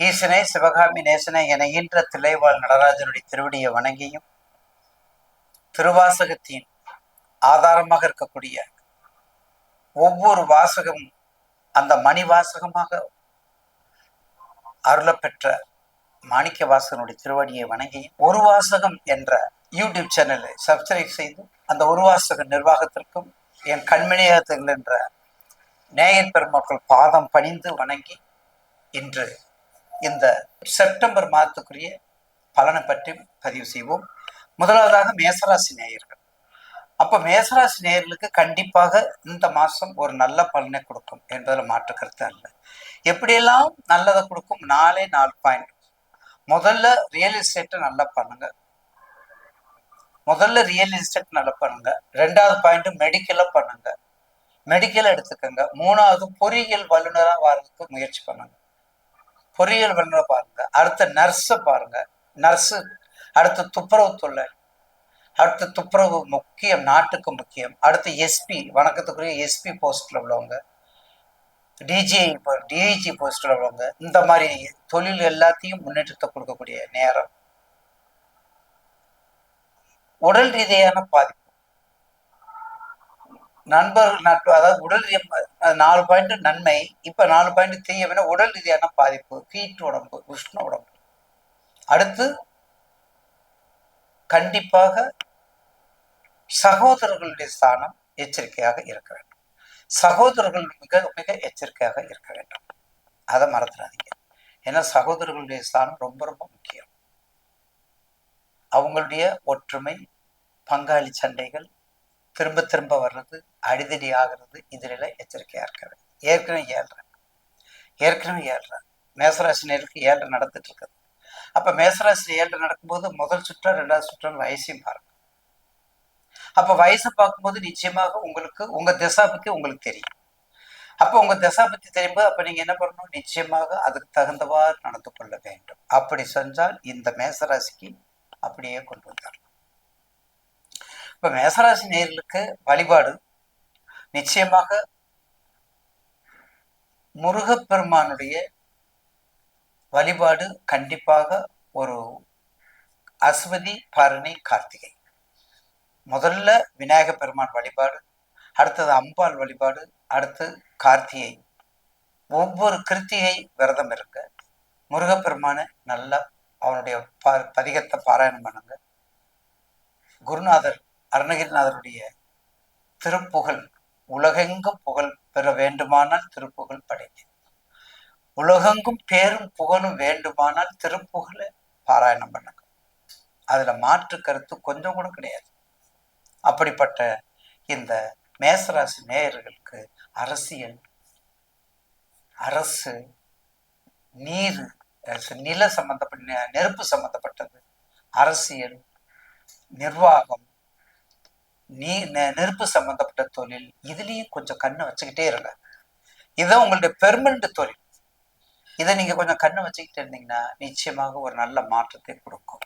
ஈசனே சிவகாமி நேசனை என ஈன்ற தில்லைவாழ் நடராஜனுடைய திருவடியை வணங்கியும் திருவாசகத்தின் ஆதாரமாக இருக்கக்கூடிய ஒவ்வொரு வாசகமும் அந்த மணி வாசகமாக அருளப்பெற்ற மாணிக்க வாசகனுடைய திருவடியை வணங்கி ஒரு வாசகம் என்ற யூடியூப் சேனலை சப்ஸ்கிரைப் செய்து அந்த ஒரு வாசக நிர்வாகத்திற்கும் என் கண்மணியகத்தில் என்ற நேயர் பெருமக்கள் பாதம் பணிந்து வணங்கி இன்று இந்த செப்டம்பர் மாதத்துக்குரிய பலனை பற்றி பதிவு செய்வோம். முதலாவதாக மேசராசி நேயர்கள். அப்போ மேசராசி நேயர்களுக்கு கண்டிப்பாக இந்த மாதம் ஒரு நல்ல பலனை கொடுக்கும் என்பதில் மாற்று கருத்து அல்ல. எப்படியெல்லாம் நல்லதை கொடுக்கும்? நாலே நாலு பாயிண்ட் முதல்ல ரியல் எஸ்டேட்டை நல்லா பண்ணுங்க முதல்ல ரியல் எஸ்டேட் நல்லா பண்ணுங்க ரெண்டாவது பாயிண்ட் மெடிக்கலை பண்ணுங்க மெடிக்கல் எடுத்துக்கோங்க. மூணாவது பொறியியல் வல்லுநராக வர்றதுக்கு முயற்சி பண்ணுங்க. பொறியியல் வல்லுநரை பாருங்க. அடுத்த நர்ஸை பாருங்க. நர்ஸு அடுத்த துப்புரவு தொழிலாளி அடுத்த துப்புரவு முக்கியம் நாட்டுக்கு முக்கியம். அடுத்து எஸ்பி வணக்கத்துக்குரிய எஸ்பி போஸ்டில் உள்ளவங்க டிஜிஐ டிஐஜி போஸ்ட்ல உள்ளவங்க இந்த மாதிரி தொழில் எல்லாத்தையும் முன்னேற்றத்தை கொடுக்கக்கூடிய நேரம். உடல் ரீதியான பாதிப்பு. நண்பர்கள் நட்பு அதாவது உடல் நாலு பாயிண்ட் நன்மை இப்ப நாலு பாயிண்ட் தீயவினா உடல் ரீதியான பாதிப்பு ஹீட் உடம்பு உஷ்ண உடம்பு. அடுத்து கண்டிப்பாக சகோதரர்களுடைய ஸ்தானம் எச்சரிக்கையாக இருக்க வேண்டும். சகோதரர்கள் மிக மிக எச்சரிக்கையாக இருக்க வேண்டும். அதை மறந்துடாதீங்க. ஏன்னா சகோதரர்களுடைய ஸ்தானம் ரொம்ப ரொம்ப முக்கியம். அவங்களுடைய ஒற்றுமை பங்காளி சண்டைகள் திரும்ப திரும்ப வர்றது அடிதடி ஆகிறது இதில் எச்சரிக்கையாக இருக்கிறது ஏற்கனவே ஏழ்றேன் ஏற்கனவே ஏழ்றேன் மேசராசினியருக்கு ஏழரை நடந்துட்டு இருக்குது. அப்போ மேசராசி ஏழரை நடக்கும்போது முதல் சுற்றா ரெண்டாவது சுற்றம் வயசையும் பாருங்க. அப்போ வயசை பார்க்கும்போது நிச்சயமாக உங்களுக்கு உங்க திசா பற்றி உங்களுக்கு தெரியும். அப்போ உங்க திசா பத்தி தெரியும்போது அப்போ நீங்க என்ன பண்ணணும்? நிச்சயமாக அதுக்கு தகுந்தவாறு நடந்து கொள்ள வேண்டும். அப்படி செஞ்சால் இந்த மேசராசிக்கு அப்படியே கொண்டு வந்தார். இப்ப மேசராசி நேர்களுக்கு வழிபாடு. நிச்சயமாக முருகப்பெருமானுடைய வழிபாடு கண்டிப்பாக ஒரு அஸ்வதி பரணி கார்த்திகை. முதல்ல விநாயக பெருமான் வழிபாடு அடுத்தது அம்பாள் வழிபாடு அடுத்து கார்த்திகை. ஒவ்வொரு கிருத்திகை விரதம் இருக்க முருகப்பெருமானை நல்லா அவனுடைய ப பதிகத்தை பாராயணம் பண்ணுங்க. குருநாதர் அருணகிரிநாதருடைய திருப்புகழ் உலகெங்கும் புகழ் பெற வேண்டுமானால் திருப்புகழ் படைங்க உலகெங்கும் பேரும் புகழும் வேண்டுமானால் திருப்புகழை பாராயணம் பண்ணுங்க அதுல மாற்று கருத்து கொஞ்சம் கூட கிடையாது. அப்படிப்பட்ட இந்த மேசராசி நேயர்களுக்கு அரசியல் அரசு நீர் நில சம்பந்தப்பட்ட நெ- நெருப்பு சம்பந்தப்பட்டது அரசியல் நிர்வாகம் நீ நெ- நெருப்பு சம்பந்தப்பட்ட தொழில் இதுலயும் கொஞ்சம் கண்ணை வச்சுக்கிட்டே இருங்க. இதுதான் உங்களுடைய பெர்மனண்ட் தொழில். இதை நீங்க கொஞ்சம் கண்ணை வச்சுக்கிட்டு இருந்தீங்கன்னா நிச்சயமாக ஒரு நல்ல மாற்றத்தை கொடுக்கும்.